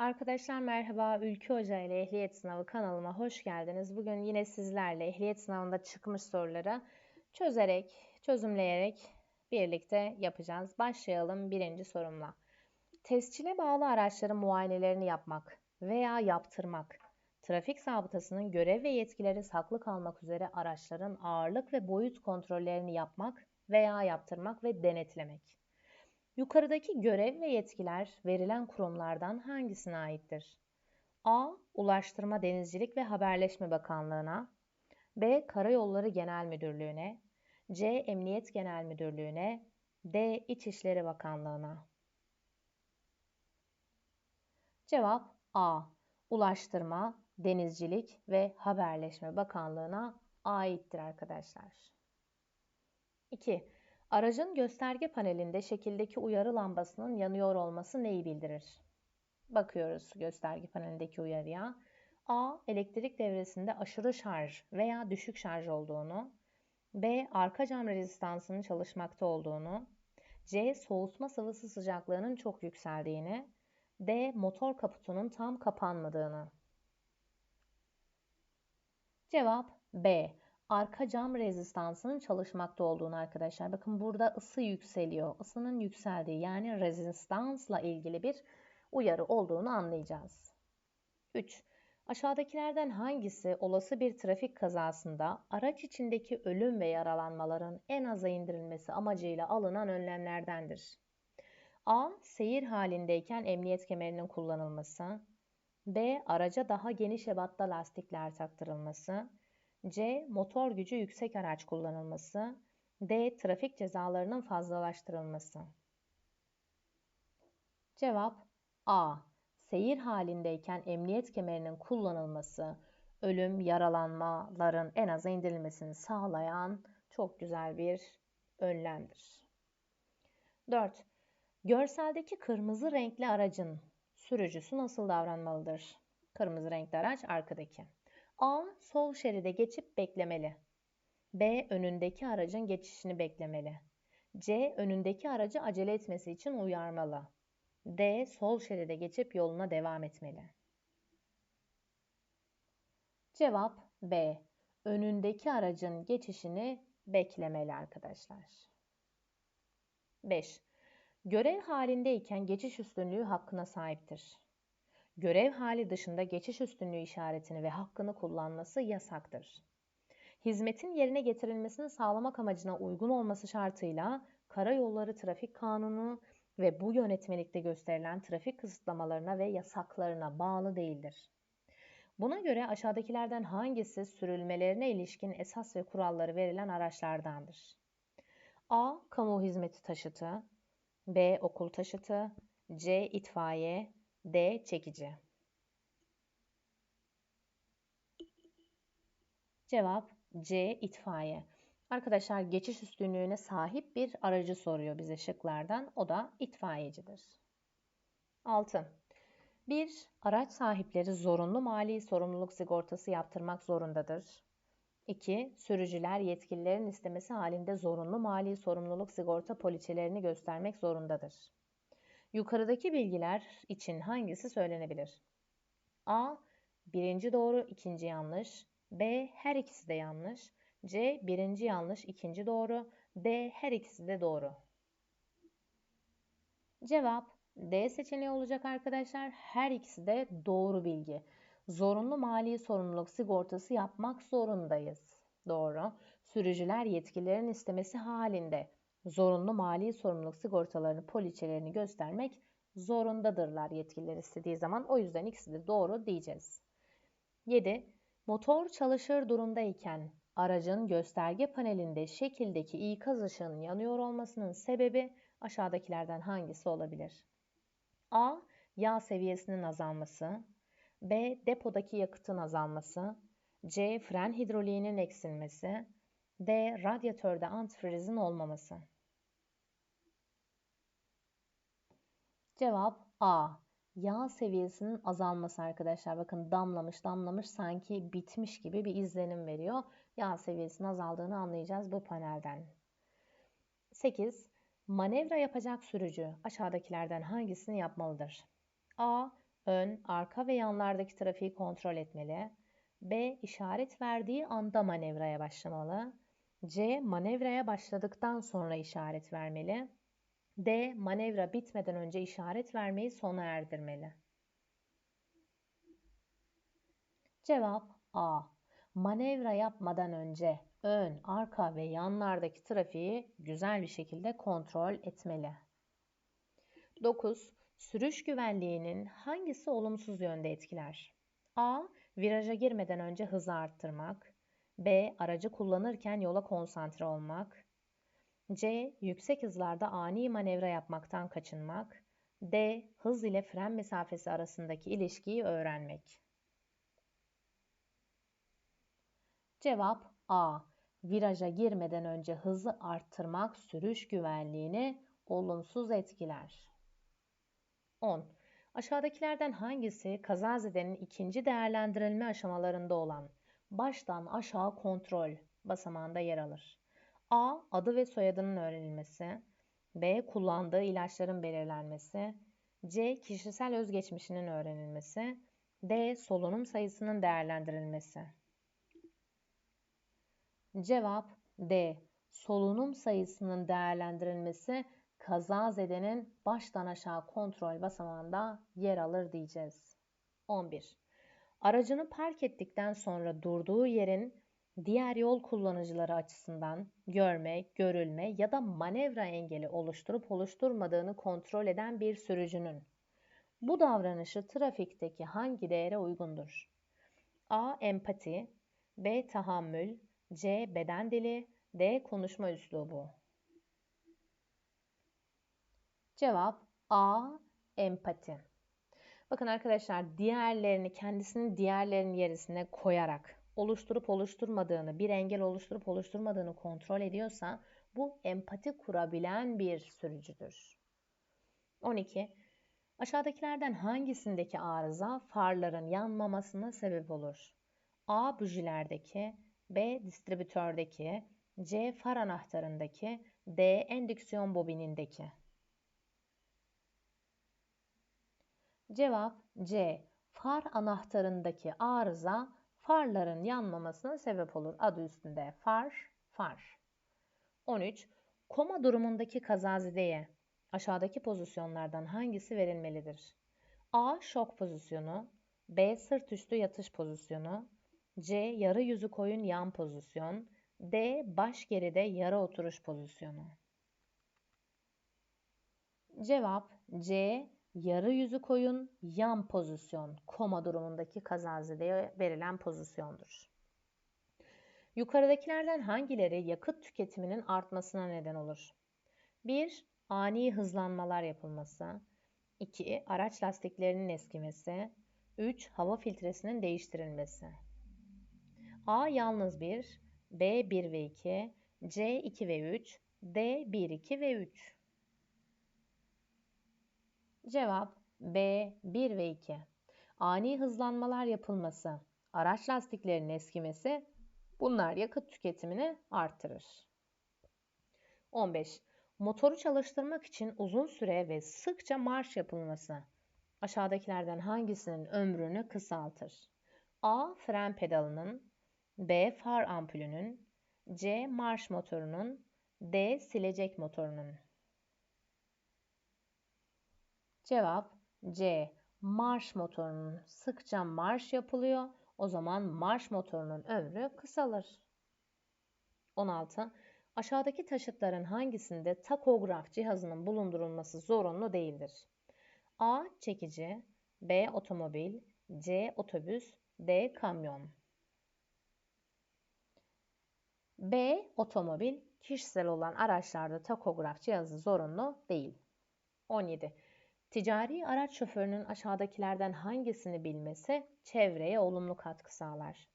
Arkadaşlar merhaba, Ülkü Hoca ile Ehliyet Sınavı kanalıma hoş geldiniz. Bugün yine sizlerle ehliyet sınavında çıkmış soruları çözerek, çözümleyerek birlikte yapacağız. Başlayalım birinci sorumla. Tescile bağlı araçların muayenelerini yapmak veya yaptırmak, trafik zabıtasının görev ve yetkileri saklı kalmak üzere araçların ağırlık ve boyut kontrollerini yapmak veya yaptırmak ve denetlemek. Yukarıdaki görev ve yetkiler verilen kurumlardan hangisine aittir? A. Ulaştırma, Denizcilik ve Haberleşme Bakanlığı'na B. Karayolları Genel Müdürlüğü'ne C. Emniyet Genel Müdürlüğü'ne D. İçişleri Bakanlığı'na Cevap A. Ulaştırma, Denizcilik ve Haberleşme Bakanlığı'na aittir arkadaşlar. 2. Aracın gösterge panelinde şekildeki uyarı lambasının yanıyor olması neyi bildirir? Bakıyoruz gösterge panelindeki uyarıya. A. Elektrik devresinde aşırı şarj veya düşük şarj olduğunu. B. Arka cam rezistansının çalışmakta olduğunu. C. Soğutma sıvısı sıcaklığının çok yükseldiğini. D. Motor kaputunun tam kapanmadığını. Cevap B arka cam rezistansının çalışmakta olduğunu arkadaşlar. Bakın burada ısı yükseliyor. Isının yükseldiği yani rezistansla ilgili bir uyarı olduğunu anlayacağız. 3. Aşağıdakilerden hangisi olası bir trafik kazasında araç içindeki ölüm ve yaralanmaların en aza indirilmesi amacıyla alınan önlemlerdendir? A. Seyir halindeyken emniyet kemerinin kullanılması. B. Araca daha geniş ebatta lastikler taktırılması. C. Motor gücü yüksek araç kullanılması. D. Trafik cezalarının fazlalaştırılması. Cevap A. Seyir halindeyken emniyet kemerinin kullanılması, ölüm, yaralanmaların en aza indirilmesini sağlayan çok güzel bir önlemdir. 4. Görseldeki kırmızı renkli aracın sürücüsü nasıl davranmalıdır? Kırmızı renkli araç arkadaki. A. Sol şeride geçip beklemeli. B. Önündeki aracın geçişini beklemeli. C. Önündeki aracı acele etmesi için uyarmalı. D. Sol şeride geçip yoluna devam etmeli. Cevap B. Önündeki aracın geçişini beklemeli arkadaşlar. 5. Görev halindeyken geçiş üstünlüğü hakkına sahiptir görev hali dışında geçiş üstünlüğü işaretini ve hakkını kullanması yasaktır. Hizmetin yerine getirilmesini sağlamak amacına uygun olması şartıyla Karayolları Trafik Kanunu ve bu yönetmelikte gösterilen trafik kısıtlamalarına ve yasaklarına bağlı değildir. Buna göre aşağıdakilerden hangisi sürülmelerine ilişkin esas ve kuralları verilen araçlardandır? A. Kamu hizmeti taşıtı B. Okul taşıtı C. itfaiye D. Çekici. Cevap C. itfaiye. Arkadaşlar geçiş üstünlüğüne sahip bir aracı soruyor bize şıklardan. O da itfaiyecidir. 6. 1. Araç sahipleri zorunlu mali sorumluluk sigortası yaptırmak zorundadır. 2. Sürücüler yetkililerin istemesi halinde zorunlu mali sorumluluk sigorta poliçelerini göstermek zorundadır. Yukarıdaki bilgiler için hangisi söylenebilir? A. Birinci doğru, ikinci yanlış. B. Her ikisi de yanlış. C. Birinci yanlış, ikinci doğru. D. Her ikisi de doğru. Cevap D seçeneği olacak arkadaşlar. Her ikisi de doğru bilgi. Zorunlu mali sorumluluk sigortası yapmak zorundayız. Doğru. Sürücüler yetkililerin istemesi halinde zorunlu mali sorumluluk sigortalarını, poliçelerini göstermek zorundadırlar yetkililer istediği zaman. O yüzden ikisi de doğru diyeceğiz. 7. Motor çalışır durumdayken aracın gösterge panelinde şekildeki ikaz ışığının yanıyor olmasının sebebi aşağıdakilerden hangisi olabilir? A. Yağ seviyesinin azalması B. Depodaki yakıtın azalması C. Fren hidroliğinin eksilmesi D. Radyatörde antifrizin olmaması Cevap A. Yağ seviyesinin azalması arkadaşlar. Bakın damlamış damlamış sanki bitmiş gibi bir izlenim veriyor. Yağ seviyesinin azaldığını anlayacağız bu panelden. 8. Manevra yapacak sürücü aşağıdakilerden hangisini yapmalıdır? A. ön, arka ve yanlardaki trafiği kontrol etmeli. B. işaret verdiği anda manevraya başlamalı. C. Manevraya başladıktan sonra işaret vermeli. D. Manevra bitmeden önce işaret vermeyi sona erdirmeli. Cevap A. Manevra yapmadan önce ön, arka ve yanlardaki trafiği güzel bir şekilde kontrol etmeli. 9. Sürüş güvenliğinin hangisi olumsuz yönde etkiler? A. Viraja girmeden önce hızı arttırmak. B. Aracı kullanırken yola konsantre olmak. C. Yüksek hızlarda ani manevra yapmaktan kaçınmak. D. Hız ile fren mesafesi arasındaki ilişkiyi öğrenmek. Cevap A. Viraja girmeden önce hızı arttırmak sürüş güvenliğini olumsuz etkiler. 10. Aşağıdakilerden hangisi kazazedenin ikinci değerlendirilme aşamalarında olan baştan aşağı kontrol basamağında yer alır? A. Adı ve soyadının öğrenilmesi. B. Kullandığı ilaçların belirlenmesi. C. Kişisel özgeçmişinin öğrenilmesi. D. Solunum sayısının değerlendirilmesi. Cevap D. Solunum sayısının değerlendirilmesi kazazedenin baştan aşağı kontrol basamağında yer alır diyeceğiz. 11. Aracını park ettikten sonra durduğu yerin diğer yol kullanıcıları açısından görme, görülme ya da manevra engeli oluşturup oluşturmadığını kontrol eden bir sürücünün bu davranışı trafikteki hangi değere uygundur? A. Empati B. Tahammül C. Beden dili D. Konuşma üslubu Cevap A. Empati. Bakın arkadaşlar diğerlerini kendisini diğerlerinin yerisine koyarak oluşturup oluşturmadığını, bir engel oluşturup oluşturmadığını kontrol ediyorsa bu empati kurabilen bir sürücüdür. 12. Aşağıdakilerden hangisindeki arıza farların yanmamasına sebep olur? A. Bujilerdeki, B. Distribütördeki, C. Far anahtarındaki, D. Endüksiyon bobinindeki. Cevap C. Far anahtarındaki arıza farların yanmamasına sebep olur. Adı üstünde far, far. 13. Koma durumundaki kazazideye aşağıdaki pozisyonlardan hangisi verilmelidir? A. Şok pozisyonu B. Sırt üstü yatış pozisyonu C. Yarı yüzü koyun yan pozisyon D. Baş geride yarı oturuş pozisyonu Cevap C yarı yüzü koyun, yan pozisyon, koma durumundaki kazazedeye verilen pozisyondur. Yukarıdakilerden hangileri yakıt tüketiminin artmasına neden olur? 1. Ani hızlanmalar yapılması. 2. Araç lastiklerinin eskimesi. 3. Hava filtresinin değiştirilmesi. A yalnız 1, B 1 ve 2, C 2 ve 3, D 1, 2 ve 3. Cevap B 1 ve 2. Ani hızlanmalar yapılması, araç lastiklerinin eskimesi bunlar yakıt tüketimini artırır. 15. Motoru çalıştırmak için uzun süre ve sıkça marş yapılması aşağıdakilerden hangisinin ömrünü kısaltır? A. Fren pedalının B. Far ampulünün C. Marş motorunun D. Silecek motorunun Cevap C. Marş motorunun sıkça marş yapılıyor. O zaman marş motorunun ömrü kısalır. 16. Aşağıdaki taşıtların hangisinde takograf cihazının bulundurulması zorunlu değildir? A. Çekici B. Otomobil C. Otobüs D. Kamyon B. Otomobil kişisel olan araçlarda takograf cihazı zorunlu değil. 17. Ticari araç şoförünün aşağıdakilerden hangisini bilmesi çevreye olumlu katkı sağlar?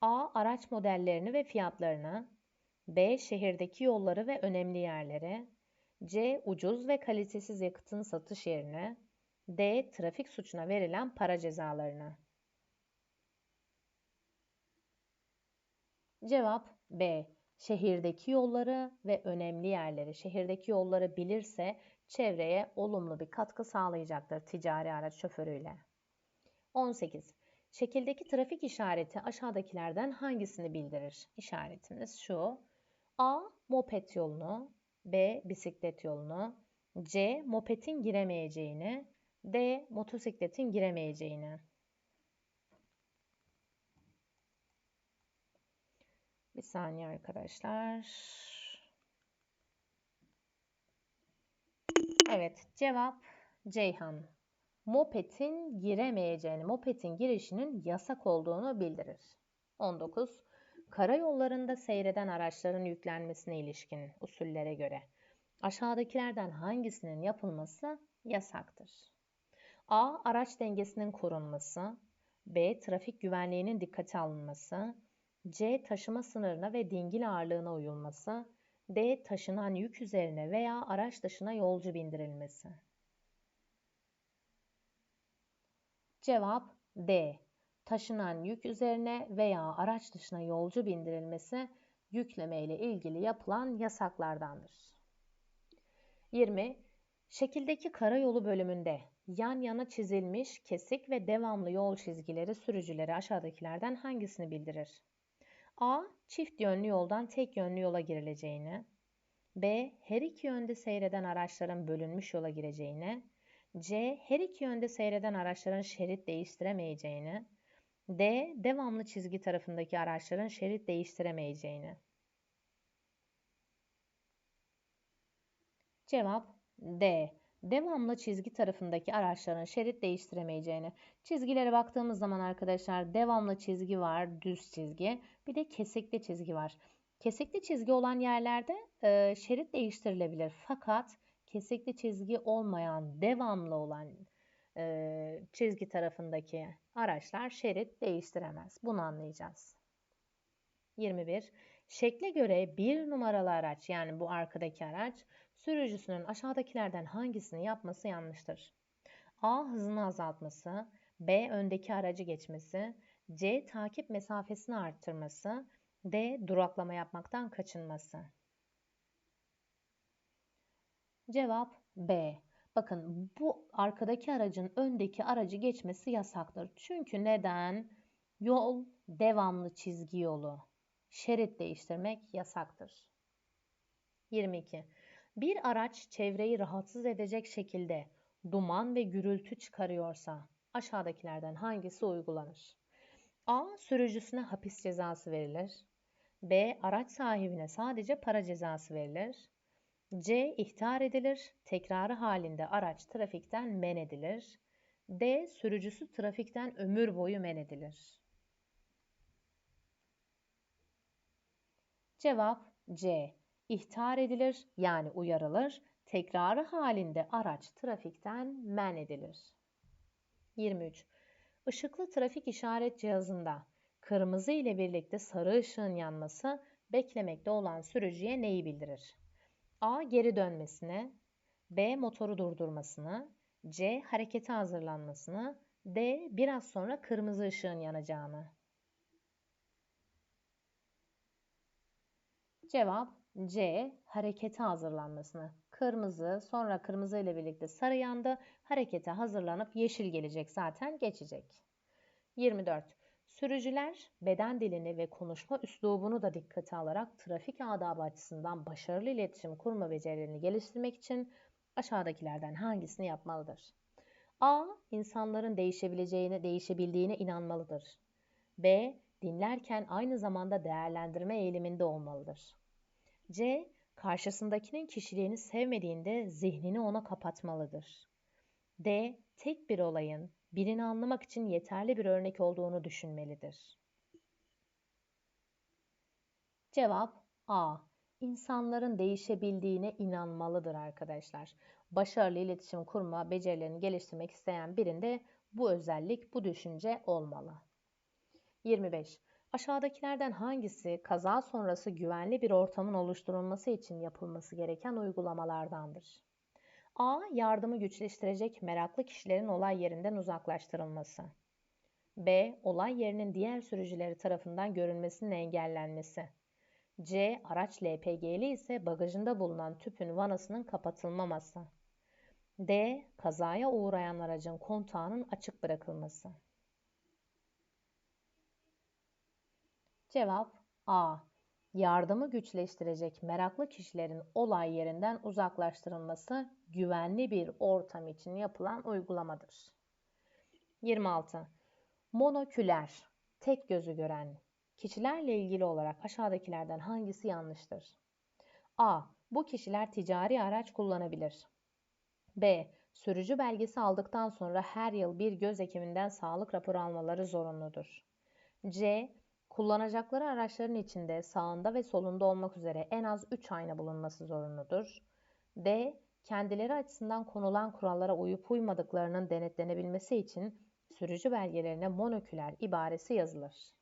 A. Araç modellerini ve fiyatlarını B. Şehirdeki yolları ve önemli yerleri C. Ucuz ve kalitesiz yakıtın satış yerini D. Trafik suçuna verilen para cezalarını Cevap B. Şehirdeki yolları ve önemli yerleri. Şehirdeki yolları bilirse çevreye olumlu bir katkı sağlayacaktır ticari araç şoförüyle. 18. Şekildeki trafik işareti aşağıdakilerden hangisini bildirir? İşaretimiz şu. A. Moped yolunu. B. Bisiklet yolunu. C. Mopedin giremeyeceğini. D. Motosikletin giremeyeceğini. Bir saniye arkadaşlar. Evet, cevap Ceyhan. Mopedin giremeyeceğini, mopedin girişinin yasak olduğunu bildirir. 19. Karayollarında seyreden araçların yüklenmesine ilişkin usullere göre aşağıdakilerden hangisinin yapılması yasaktır? A. Araç dengesinin korunması. B. Trafik güvenliğinin dikkate alınması. C. Taşıma sınırına ve dingil ağırlığına uyulması. D. Taşınan yük üzerine veya araç dışına yolcu bindirilmesi. Cevap D. Taşınan yük üzerine veya araç dışına yolcu bindirilmesi yükleme ile ilgili yapılan yasaklardandır. 20. Şekildeki karayolu bölümünde yan yana çizilmiş kesik ve devamlı yol çizgileri sürücüleri aşağıdakilerden hangisini bildirir? A. Çift yönlü yoldan tek yönlü yola girileceğini. B. Her iki yönde seyreden araçların bölünmüş yola gireceğini. C. Her iki yönde seyreden araçların şerit değiştiremeyeceğini. D. Devamlı çizgi tarafındaki araçların şerit değiştiremeyeceğini. Cevap D. Devamlı çizgi tarafındaki araçların şerit değiştiremeyeceğini. Çizgilere baktığımız zaman arkadaşlar devamlı çizgi var, düz çizgi. Bir de kesikli çizgi var. Kesikli çizgi olan yerlerde e, şerit değiştirilebilir. Fakat kesikli çizgi olmayan, devamlı olan e, çizgi tarafındaki araçlar şerit değiştiremez. Bunu anlayacağız. 21. Şekle göre bir numaralı araç yani bu arkadaki araç sürücüsünün aşağıdakilerden hangisini yapması yanlıştır? A. Hızını azaltması. B. Öndeki aracı geçmesi. C. Takip mesafesini arttırması. D. Duraklama yapmaktan kaçınması. Cevap B. Bakın bu arkadaki aracın öndeki aracı geçmesi yasaktır. Çünkü neden? Yol devamlı çizgi yolu. Şerit değiştirmek yasaktır. 22. Bir araç çevreyi rahatsız edecek şekilde duman ve gürültü çıkarıyorsa aşağıdakilerden hangisi uygulanır? A. Sürücüsüne hapis cezası verilir. B. Araç sahibine sadece para cezası verilir. C. ihtar edilir. Tekrarı halinde araç trafikten men edilir. D. Sürücüsü trafikten ömür boyu men edilir. Cevap C. İhtar edilir yani uyarılır. Tekrarı halinde araç trafikten men edilir. 23. Işıklı trafik işaret cihazında kırmızı ile birlikte sarı ışığın yanması beklemekte olan sürücüye neyi bildirir? A. Geri dönmesini, B. Motoru durdurmasını, C. Harekete hazırlanmasını, D. Biraz sonra kırmızı ışığın yanacağını. Cevap C. Harekete hazırlanmasını. Kırmızı, sonra kırmızı ile birlikte sarı yandı. Harekete hazırlanıp yeşil gelecek zaten geçecek. 24. Sürücüler beden dilini ve konuşma üslubunu da dikkate alarak trafik adabı açısından başarılı iletişim kurma becerilerini geliştirmek için aşağıdakilerden hangisini yapmalıdır? A. İnsanların değişebileceğine, değişebildiğine inanmalıdır. B. Dinlerken aynı zamanda değerlendirme eğiliminde olmalıdır. C. Karşısındakinin kişiliğini sevmediğinde zihnini ona kapatmalıdır. D. Tek bir olayın birini anlamak için yeterli bir örnek olduğunu düşünmelidir. Cevap A. İnsanların değişebildiğine inanmalıdır arkadaşlar. Başarılı iletişim kurma becerilerini geliştirmek isteyen birinde bu özellik, bu düşünce olmalı. 25. Aşağıdakilerden hangisi kaza sonrası güvenli bir ortamın oluşturulması için yapılması gereken uygulamalardandır? A. Yardımı güçleştirecek meraklı kişilerin olay yerinden uzaklaştırılması. B. Olay yerinin diğer sürücüleri tarafından görülmesinin engellenmesi. C. Araç LPG'li ise bagajında bulunan tüpün vanasının kapatılmaması. D. Kazaya uğrayan aracın kontağının açık bırakılması. Cevap A. Yardımı güçleştirecek meraklı kişilerin olay yerinden uzaklaştırılması güvenli bir ortam için yapılan uygulamadır. 26. Monoküler, tek gözü gören kişilerle ilgili olarak aşağıdakilerden hangisi yanlıştır? A. Bu kişiler ticari araç kullanabilir. B. Sürücü belgesi aldıktan sonra her yıl bir göz hekiminden sağlık raporu almaları zorunludur. C. Kullanacakları araçların içinde sağında ve solunda olmak üzere en az 3 ayna bulunması zorunludur. D. Kendileri açısından konulan kurallara uyup uymadıklarının denetlenebilmesi için sürücü belgelerine monoküler ibaresi yazılır.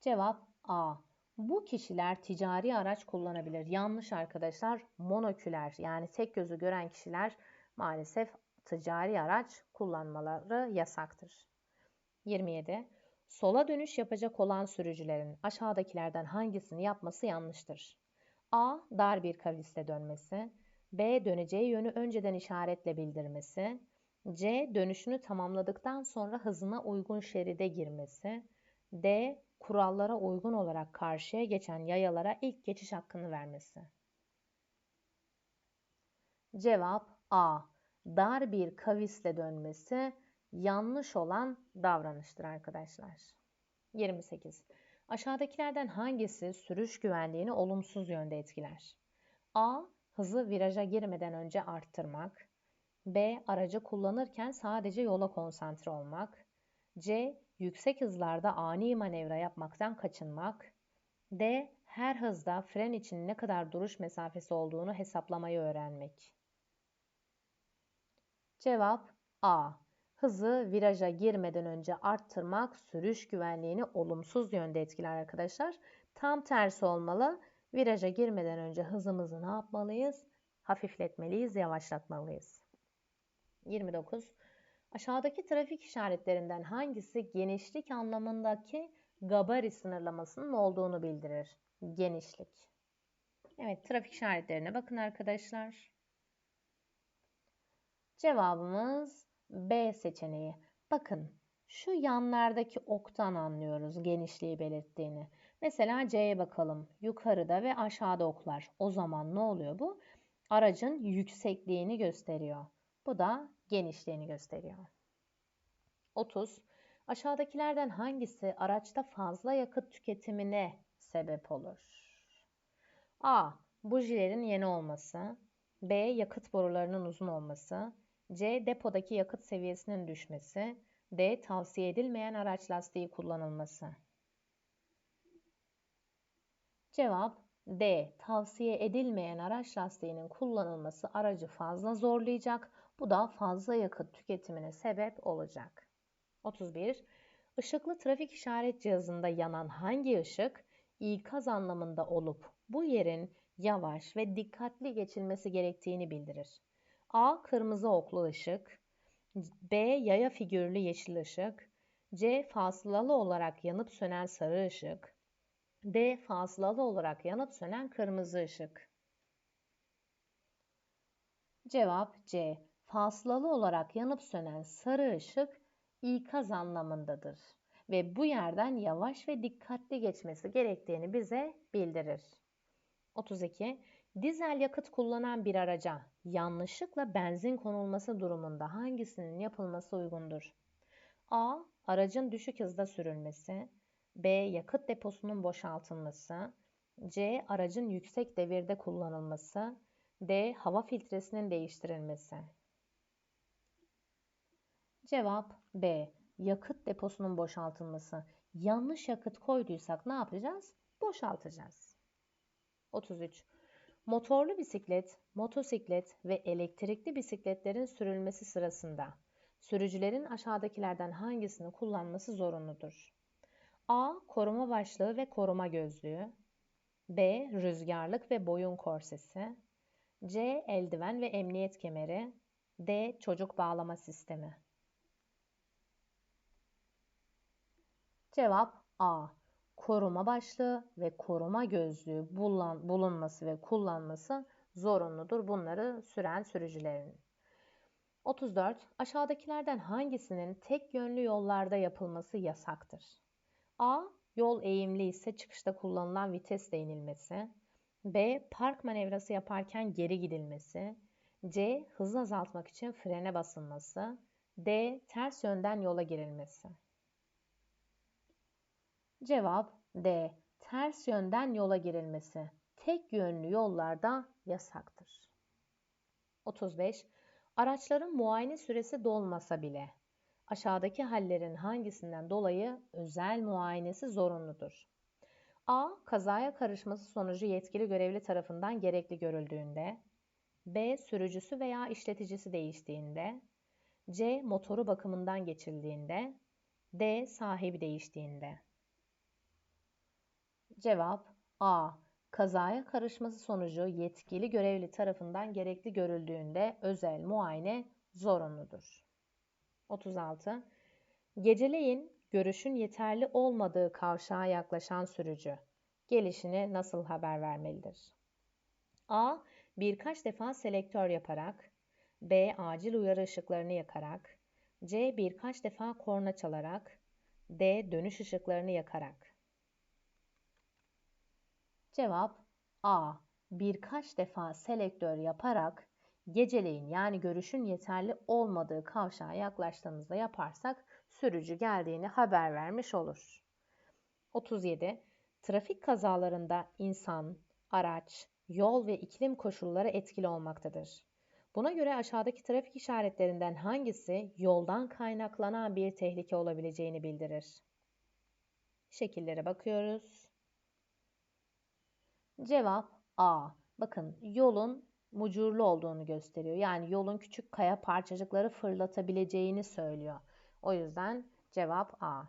Cevap A. Bu kişiler ticari araç kullanabilir. Yanlış arkadaşlar. Monoküler yani tek gözü gören kişiler maalesef ticari araç kullanmaları yasaktır. 27. Sola dönüş yapacak olan sürücülerin aşağıdakilerden hangisini yapması yanlıştır? A. Dar bir kavisle dönmesi. B. Döneceği yönü önceden işaretle bildirmesi. C. Dönüşünü tamamladıktan sonra hızına uygun şeride girmesi. D. Kurallara uygun olarak karşıya geçen yayalara ilk geçiş hakkını vermesi. Cevap A. Dar bir kavisle dönmesi yanlış olan davranıştır arkadaşlar. 28. Aşağıdakilerden hangisi sürüş güvenliğini olumsuz yönde etkiler? A. Hızı viraja girmeden önce arttırmak. B. Aracı kullanırken sadece yola konsantre olmak. C. Yüksek hızlarda ani manevra yapmaktan kaçınmak. D. Her hızda fren için ne kadar duruş mesafesi olduğunu hesaplamayı öğrenmek. Cevap A. Hızı viraja girmeden önce arttırmak sürüş güvenliğini olumsuz yönde etkiler arkadaşlar. Tam tersi olmalı. Viraja girmeden önce hızımızı ne yapmalıyız? Hafifletmeliyiz, yavaşlatmalıyız. 29. Aşağıdaki trafik işaretlerinden hangisi genişlik anlamındaki gabari sınırlamasının olduğunu bildirir? Genişlik. Evet, trafik işaretlerine bakın arkadaşlar. Cevabımız B seçeneği. Bakın şu yanlardaki oktan anlıyoruz genişliği belirttiğini. Mesela C'ye bakalım. Yukarıda ve aşağıda oklar. O zaman ne oluyor bu? Aracın yüksekliğini gösteriyor. Bu da genişliğini gösteriyor. 30. Aşağıdakilerden hangisi araçta fazla yakıt tüketimine sebep olur? A. Bujilerin yeni olması. B. Yakıt borularının uzun olması. C. Depodaki yakıt seviyesinin düşmesi. D. Tavsiye edilmeyen araç lastiği kullanılması. Cevap D. Tavsiye edilmeyen araç lastiğinin kullanılması aracı fazla zorlayacak. Bu da fazla yakıt tüketimine sebep olacak. 31. Işıklı trafik işaret cihazında yanan hangi ışık ikaz anlamında olup bu yerin yavaş ve dikkatli geçilmesi gerektiğini bildirir? A. Kırmızı oklu ışık. B. Yaya figürlü yeşil ışık. C. Fasılalı olarak yanıp sönen sarı ışık. D. Fasılalı olarak yanıp sönen kırmızı ışık. Cevap C. Fasılalı olarak yanıp sönen sarı ışık ikaz anlamındadır ve bu yerden yavaş ve dikkatli geçmesi gerektiğini bize bildirir. 32. Dizel yakıt kullanan bir araca yanlışlıkla benzin konulması durumunda hangisinin yapılması uygundur? A. Aracın düşük hızda sürülmesi. B. Yakıt deposunun boşaltılması. C. Aracın yüksek devirde kullanılması. D. Hava filtresinin değiştirilmesi. Cevap B. Yakıt deposunun boşaltılması. Yanlış yakıt koyduysak ne yapacağız? Boşaltacağız. 33. Motorlu bisiklet, motosiklet ve elektrikli bisikletlerin sürülmesi sırasında sürücülerin aşağıdakilerden hangisini kullanması zorunludur? A. Koruma başlığı ve koruma gözlüğü. B. Rüzgarlık ve boyun korsesi. C. Eldiven ve emniyet kemeri. D. Çocuk bağlama sistemi. Cevap A. Koruma başlığı ve koruma gözlüğü bulunması ve kullanması zorunludur bunları süren sürücülerin. 34. Aşağıdakilerden hangisinin tek yönlü yollarda yapılması yasaktır? A. Yol eğimli ise çıkışta kullanılan vitesle inilmesi. B. Park manevrası yaparken geri gidilmesi. C. Hız azaltmak için frene basılması. D. Ters yönden yola girilmesi. Cevap D. Ters yönden yola girilmesi. Tek yönlü yollarda yasaktır. 35. Araçların muayene süresi dolmasa bile aşağıdaki hallerin hangisinden dolayı özel muayenesi zorunludur? A. Kazaya karışması sonucu yetkili görevli tarafından gerekli görüldüğünde. B. Sürücüsü veya işleticisi değiştiğinde. C. Motoru bakımından geçildiğinde. D. Sahibi değiştiğinde. Cevap A. Kazaya karışması sonucu yetkili görevli tarafından gerekli görüldüğünde özel muayene zorunludur. 36. Geceleyin görüşün yeterli olmadığı kavşağa yaklaşan sürücü gelişini nasıl haber vermelidir? A. Birkaç defa selektör yaparak B. Acil uyarı ışıklarını yakarak C. Birkaç defa korna çalarak D. Dönüş ışıklarını yakarak Cevap A. Birkaç defa selektör yaparak geceleyin yani görüşün yeterli olmadığı kavşağa yaklaştığımızda yaparsak sürücü geldiğini haber vermiş olur. 37. Trafik kazalarında insan, araç, yol ve iklim koşulları etkili olmaktadır. Buna göre aşağıdaki trafik işaretlerinden hangisi yoldan kaynaklanan bir tehlike olabileceğini bildirir? Şekillere bakıyoruz. Cevap A. Bakın yolun mucurlu olduğunu gösteriyor. Yani yolun küçük kaya parçacıkları fırlatabileceğini söylüyor. O yüzden cevap A.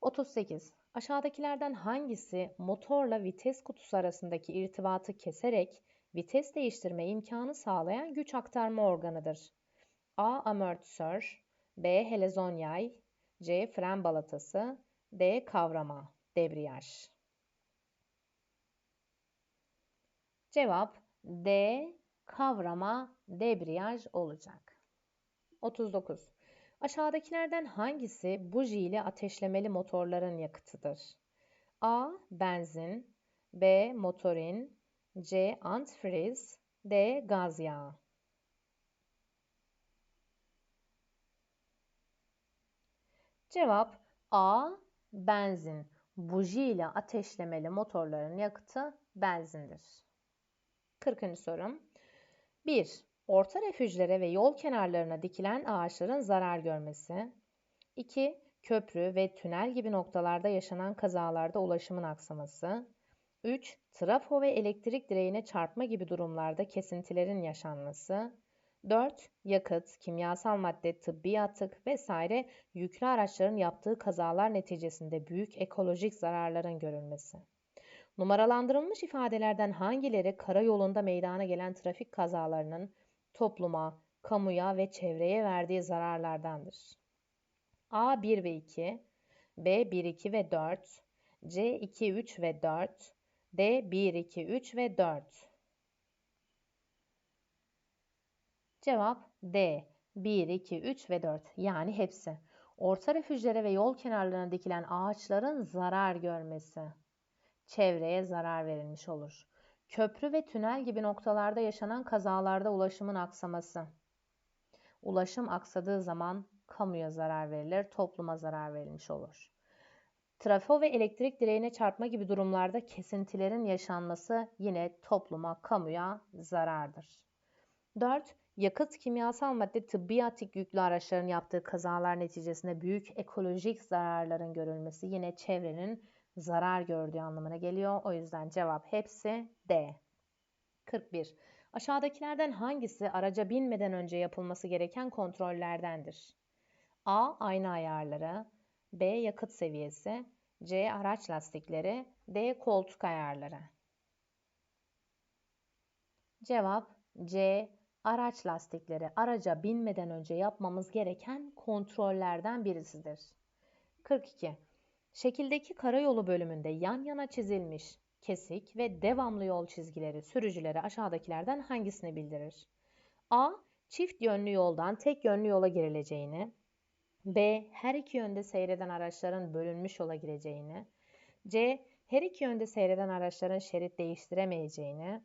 38. Aşağıdakilerden hangisi motorla vites kutusu arasındaki irtibatı keserek vites değiştirme imkanı sağlayan güç aktarma organıdır? A. Amortisör B. Helezon yay C. Fren balatası D. Kavrama Debriyaj Cevap D. Kavrama debriyaj olacak. 39. Aşağıdakilerden hangisi buji ateşlemeli motorların yakıtıdır? A. Benzin B. Motorin C. Antifriz D. Gaz yağı Cevap A. Benzin. Buji ile ateşlemeli motorların yakıtı benzindir. 40. sorum. 1. Orta refüjlere ve yol kenarlarına dikilen ağaçların zarar görmesi. 2. Köprü ve tünel gibi noktalarda yaşanan kazalarda ulaşımın aksaması. 3. Trafo ve elektrik direğine çarpma gibi durumlarda kesintilerin yaşanması. 4. Yakıt, kimyasal madde, tıbbi atık vesaire yüklü araçların yaptığı kazalar neticesinde büyük ekolojik zararların görülmesi. Numaralandırılmış ifadelerden hangileri karayolunda meydana gelen trafik kazalarının topluma, kamuya ve çevreye verdiği zararlardandır? A 1 ve 2, B 1, 2 ve 4, C 2, 3 ve 4, D 1, 2, 3 ve 4. Cevap D. 1, 2, 3 ve 4 yani hepsi. Orta refüjlere ve yol kenarlarına dikilen ağaçların zarar görmesi çevreye zarar verilmiş olur. Köprü ve tünel gibi noktalarda yaşanan kazalarda ulaşımın aksaması. Ulaşım aksadığı zaman kamuya zarar verilir, topluma zarar verilmiş olur. Trafo ve elektrik direğine çarpma gibi durumlarda kesintilerin yaşanması yine topluma, kamuya zarardır. 4. Yakıt, kimyasal madde, tıbbi atık yüklü araçların yaptığı kazalar neticesinde büyük ekolojik zararların görülmesi yine çevrenin zarar gördüğü anlamına geliyor. O yüzden cevap hepsi D. 41. Aşağıdakilerden hangisi araca binmeden önce yapılması gereken kontrollerdendir? A. Ayna ayarları B. Yakıt seviyesi C. Araç lastikleri D. Koltuk ayarları Cevap C. Araç lastikleri araca binmeden önce yapmamız gereken kontrollerden birisidir. 42. Şekildeki karayolu bölümünde yan yana çizilmiş kesik ve devamlı yol çizgileri sürücülere aşağıdakilerden hangisini bildirir? A. çift yönlü yoldan tek yönlü yola girileceğini, B. Her iki yönde seyreden araçların bölünmüş yola gireceğini, C. Her iki yönde seyreden araçların şerit değiştiremeyeceğini,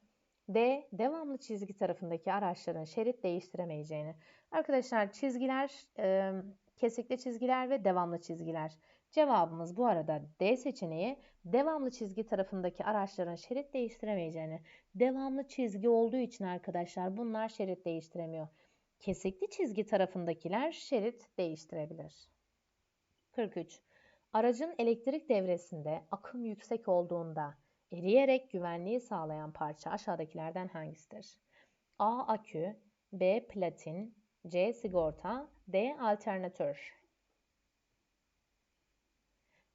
D. Devamlı çizgi tarafındaki araçların şerit değiştiremeyeceğini. Arkadaşlar çizgiler, e, kesikli çizgiler ve devamlı çizgiler. Cevabımız bu arada D seçeneği devamlı çizgi tarafındaki araçların şerit değiştiremeyeceğini. Devamlı çizgi olduğu için arkadaşlar bunlar şerit değiştiremiyor. Kesikli çizgi tarafındakiler şerit değiştirebilir. 43. Aracın elektrik devresinde akım yüksek olduğunda eriyerek güvenliği sağlayan parça aşağıdakilerden hangisidir? A. Akü B. Platin C. Sigorta D. Alternatör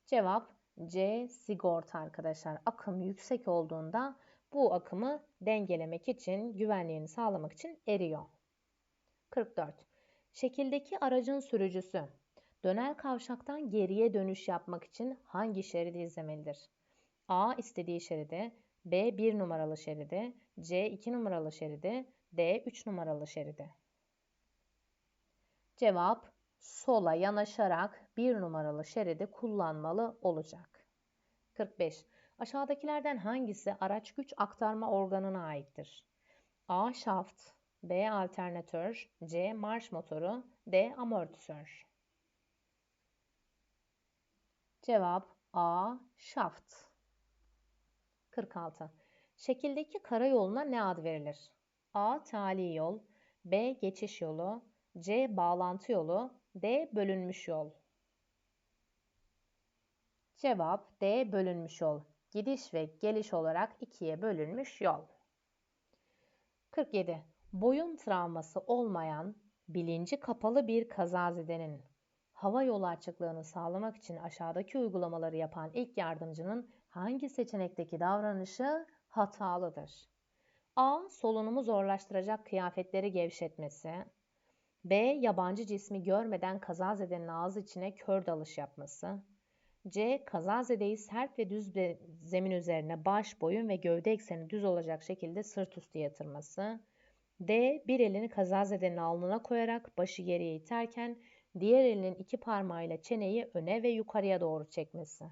Cevap C. Sigorta arkadaşlar. Akım yüksek olduğunda bu akımı dengelemek için, güvenliğini sağlamak için eriyor. 44. Şekildeki aracın sürücüsü dönel kavşaktan geriye dönüş yapmak için hangi şeridi izlemelidir? A istediği şeridi, B 1 numaralı şeridi, C 2 numaralı şeridi, D 3 numaralı şeridi. Cevap sola yanaşarak 1 numaralı şeridi kullanmalı olacak. 45. Aşağıdakilerden hangisi araç güç aktarma organına aittir? A. Şaft B. Alternatör C. Marş motoru D. Amortisör Cevap A. Şaft 46. Şekildeki karayoluna ne ad verilir? A. Tali yol B. Geçiş yolu C. Bağlantı yolu D. Bölünmüş yol Cevap D. Bölünmüş yol. Gidiş ve geliş olarak ikiye bölünmüş yol. 47. Boyun travması olmayan, bilinci kapalı bir kazazedenin hava yolu açıklığını sağlamak için aşağıdaki uygulamaları yapan ilk yardımcının hangi seçenekteki davranışı hatalıdır? A. Solunumu zorlaştıracak kıyafetleri gevşetmesi. B. Yabancı cismi görmeden kazazedenin ağzı içine kör dalış yapması. C. Kazazedeyi sert ve düz bir zemin üzerine baş, boyun ve gövde ekseni düz olacak şekilde sırt üstü yatırması. D. Bir elini kazazedenin alnına koyarak başı geriye iterken diğer elinin iki parmağıyla çeneyi öne ve yukarıya doğru çekmesi.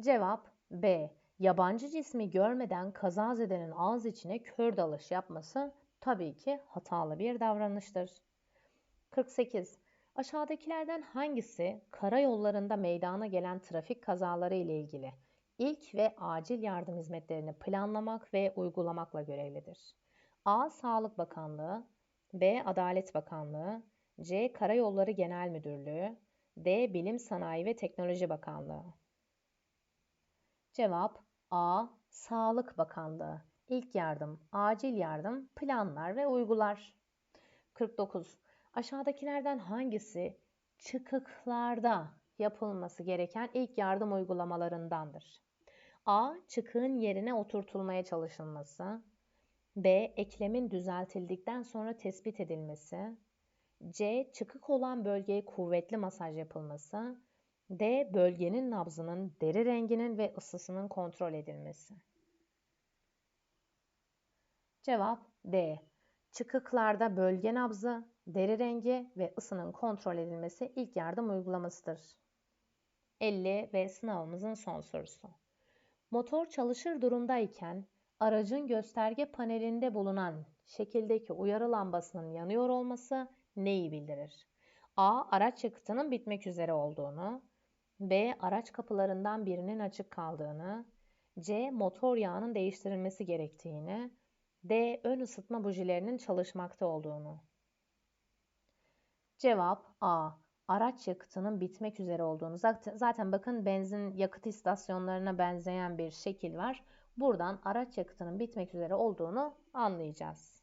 Cevap B. Yabancı cismi görmeden kazazedenin ağız içine kör dalış yapması tabii ki hatalı bir davranıştır. 48. Aşağıdakilerden hangisi karayollarında meydana gelen trafik kazaları ile ilgili ilk ve acil yardım hizmetlerini planlamak ve uygulamakla görevlidir? A. Sağlık Bakanlığı B. Adalet Bakanlığı C. Karayolları Genel Müdürlüğü D. Bilim Sanayi ve Teknoloji Bakanlığı Cevap A. Sağlık Bakanlığı İlk yardım, acil yardım, planlar ve uygular. 49. Aşağıdakilerden hangisi çıkıklarda yapılması gereken ilk yardım uygulamalarındandır? A. Çıkığın yerine oturtulmaya çalışılması. B. Eklemin düzeltildikten sonra tespit edilmesi. C. Çıkık olan bölgeye kuvvetli masaj yapılması. D. Bölgenin nabzının, deri renginin ve ısısının kontrol edilmesi. Cevap D. Çıkıklarda bölge nabzı, deri rengi ve ısının kontrol edilmesi ilk yardım uygulamasıdır. 50 ve sınavımızın son sorusu. Motor çalışır durumdayken aracın gösterge panelinde bulunan şekildeki uyarı lambasının yanıyor olması neyi bildirir? A. Araç yakıtının bitmek üzere olduğunu, B. Araç kapılarından birinin açık kaldığını, C. Motor yağının değiştirilmesi gerektiğini, D. Ön ısıtma bujilerinin çalışmakta olduğunu. Cevap A. Araç yakıtının bitmek üzere olduğunu. Zaten, bakın benzin yakıt istasyonlarına benzeyen bir şekil var. Buradan araç yakıtının bitmek üzere olduğunu anlayacağız.